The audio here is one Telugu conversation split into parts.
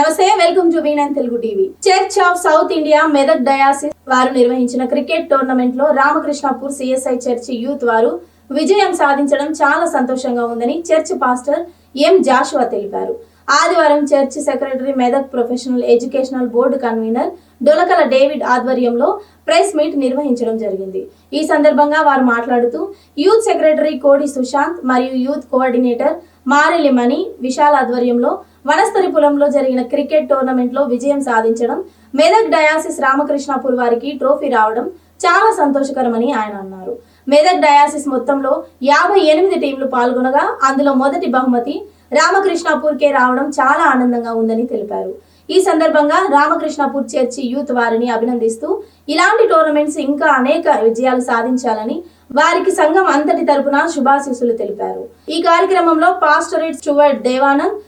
నమస్తే welcome to వీనన్ Telugu TV. Church of South India Medak diocese వారు నిర్వహించిన క్రికెట్ టోర్నమెంట్లో రామకృష్ణపూర్ సిఎస్ఐ చర్చి యూత్ వారు విజయం సాధించడం చాలా సంతోషంగా ఉందని చర్చ్ పాస్టర్ ఎం జాషువా తెలిపారు. ఆదివారం church secretary Medak professional educational board convener Dolakala David ఆధ్వర్యంలో ప్రెస్ మీట్ నిర్వహించడం జరిగింది. ఈ సందర్భంగా వారు మాట్లాడుతూ యూత్ సెక్రటరీ కోడి సుశాంత్ మరియు యూత్ కోఆర్డినేటర్ మారెలి మణి విశాల్ ఆధ్వర్యంలో వనస్థలిపురంలో జరిగిన క్రికెట్ టోర్నమెంట్లో విజయం సాధించడం మెదక్ డయాసిస్ రామకృష్ణాపూర్ వారికి ట్రోఫీ రావడం చాలా సంతోషకరమని ఆయన అన్నారు. మెదక్ డయాసిస్ మొత్తంలో యాభై ఎనిమిది టీంలు పాల్గొనగా అందులో మొదటి బహుమతి రామకృష్ణాపూర్కే రావడం చాలా ఆనందంగా ఉందని తెలిపారు. ఈ సందర్భంగా రామకృష్ణాపూర్ చర్చి యూత్ వారిని అభినందిస్తూ ఇలాంటి టోర్నమెంట్స్ ఇంకా అనేక విజయాలు సాధించాలని వారికి సంఘం అంతటి తరపున శుభాశీస్సులు తెలిపారు. ఈ కార్యక్రమంలో pastorate steward Devanand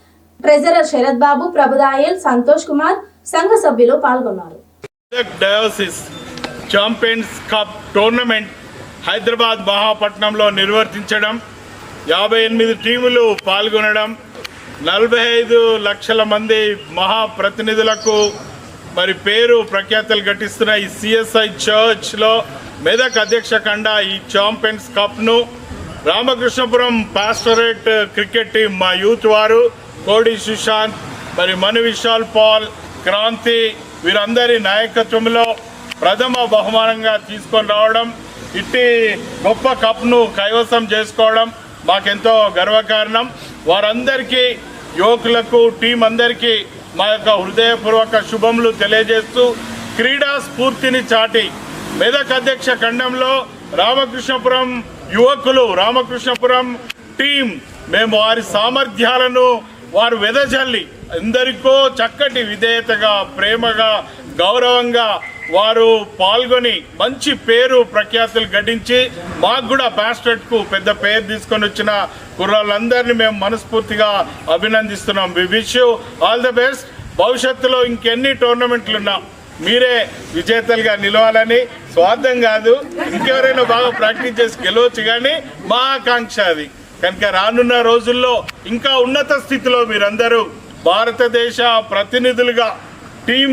treasurer Sharath Babu Prabhudayal Santosh Kumar సంఘ సభ్యులు పాల్గొన్నారు. Diocese champions cup tournament Hyderabad మహాపట్నంలో నిర్వర్తించడం యాభై ఎనిమిది టీములు పాల్గొనడం నలభై ఐదు లక్షల మంది మహాప్రతినిధులకు మరి పేరు ప్రఖ్యాతలు ఘటిస్తున్న ఈ సిఎస్ఐ చర్చ్లో మెదక్ అధ్యక్ష కండ ఈ ఛాంపియన్స్ కప్ను రామకృష్ణపురం పాస్టరేట్ క్రికెట్ టీం మా యూత్ వారు కోడి సుశాంత్ మరి మను విశాల్ పాల్ క్రాంతి వీరందరి నాయకత్వంలో ప్రథమ బహుమానంగా తీసుకొని రావడం ఇట్టి గొప్ప కప్ను కైవసం చేసుకోవడం మాకెంతో గర్వకారణం. వారందరికీ యువకులకు టీం అందరికీ మా యొక్క హృదయపూర్వక శుభములు తెలియజేస్తూ క్రీడా స్ఫూర్తిని చాటి మెదక్ అధ్యక్ష ఖండంలో రామకృష్ణపురం యువకులు రామకృష్ణపురం టీం మేము వారి సామర్థ్యాలను వారు వెదజల్లి ఎందరికో చక్కటి విధేయతగా ప్రేమగా గౌరవంగా వారు పాల్గొని మంచి పేరు ప్రఖ్యాతులు గడించి మాకు కూడా కు పెద్ద పేరు తీసుకొని వచ్చిన కుర్రాళ్ళందరినీ మేము మనస్ఫూర్తిగా అభినందిస్తున్నాం. We wish all the best భవిష్యత్తులో ఇంకెన్ని టోర్నమెంట్లు ఉన్నా మీరే విజేతలుగా నిలవాలని స్వార్థం కాదు. ఇంకెవరైనా బాగా ప్రాక్టీస్ చేసి గెలవచ్చు కానీ మా ఆకాంక్ష అది. కనుక రానున్న రోజుల్లో ఇంకా ఉన్నత స్థితిలో మీరందరూ భారతదేశ ప్రతినిధులుగా టీం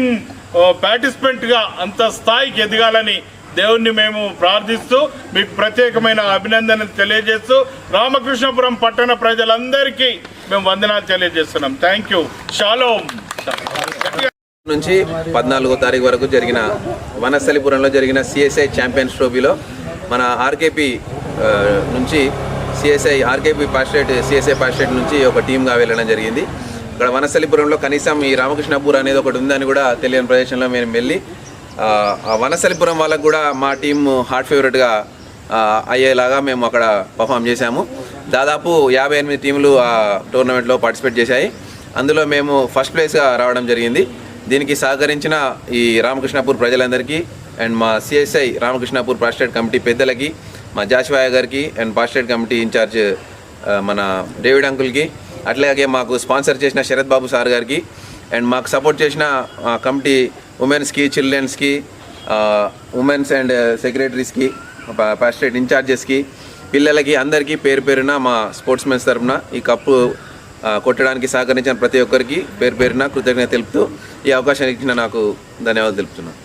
పార్టిసిపెంట్గా అంత స్థాయికి ఎదగాలని దేవుణ్ణి మేము ప్రార్థిస్తూ మీకు ప్రత్యేకమైన అభినందనలు తెలియజేస్తూ రామకృష్ణపురం పట్టణ ప్రజలందరికీ మేము వందనాలు తెలియజేస్తున్నాం. థ్యాంక్ యూ షాలోమ్ నుంచి పద్నాలుగో తారీఖు వరకు జరిగిన వనస్థలిపురంలో జరిగిన సిఎస్ఐ ఛాంపియన్స్ ట్రోఫీలో మన ఆర్కేపీ నుంచి CSI RKP pastorate CSI pastorate నుంచి ఒక టీమ్గా వెళ్ళడం జరిగింది. ఇక్కడ వనసలిపురంలో కనీసం ఈ రామకృష్ణపూర్ అనేది ఒకటి ఉందని కూడా తెలియని ప్రదేశంలో మేము వెళ్ళి ఆ, వనసలిపురం వాళ్ళకు కూడా మా టీం హార్ట్ ఫేవరెట్గా అయ్యేలాగా మేము అక్కడ పర్ఫామ్ చేశాము. దాదాపు యాభై ఎనిమిది టీంలు ఆ టోర్నమెంట్లో పార్టిసిపేట్ చేశాయి. అందులో మేము ఫస్ట్ ప్లేస్గా రావడం జరిగింది. దీనికి సహకరించిన ఈ రామకృష్ణపూర్ ప్రజలందరికీ అండ్ మా సిఎస్ఐ రామకృష్ణపూర్ పాస్టేట్ కమిటీ పెద్దలకి మా జాషివాయ గారికి and pastorate committee in charge మన డేవిడ్ అంకుల్కి అట్లాగే మాకు స్పాన్సర్ చేసిన శరత్ బాబు సార్ గారికి అండ్ మాకు సపోర్ట్ చేసిన కమిటీ ఉమెన్స్కి చిల్డ్రన్స్కి ఉమెన్స్ అండ్ సెక్రటరీస్కి పాస్టేట్ ఇన్ఛార్జెస్కి పిల్లలకి అందరికీ పేరు పేరున మా స్పోర్ట్స్ మెన్స్ తరఫున ఈ కప్పు కొట్టడానికి సహకరించిన ప్రతి ఒక్కరికి పేరు పేరున కృతజ్ఞత తెలుపుతూ ఈ అవకాశాన్ని ఇచ్చిన నాకు ధన్యవాదాలు తెలుపుతున్నాను.